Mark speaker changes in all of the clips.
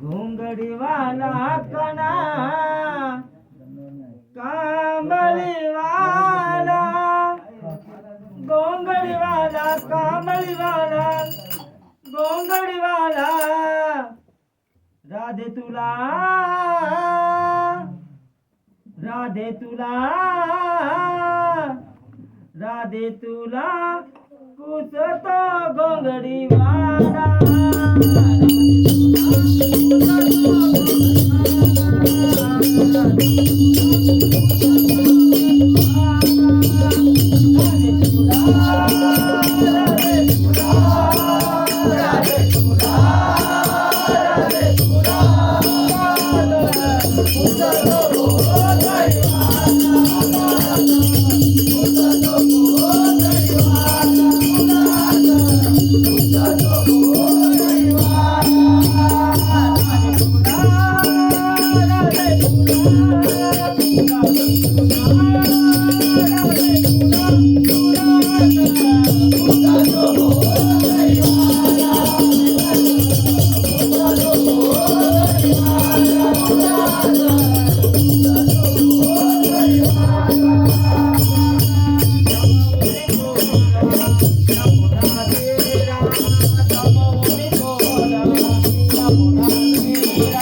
Speaker 1: घोंगडीवाला कणा कांबळीवाला गोंगडीवाला कांबळीवाला गोंगडीवाला. राधे तुला राधे तुला राधे तुला कुसतो गोंगडीवाला.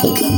Speaker 1: Thank.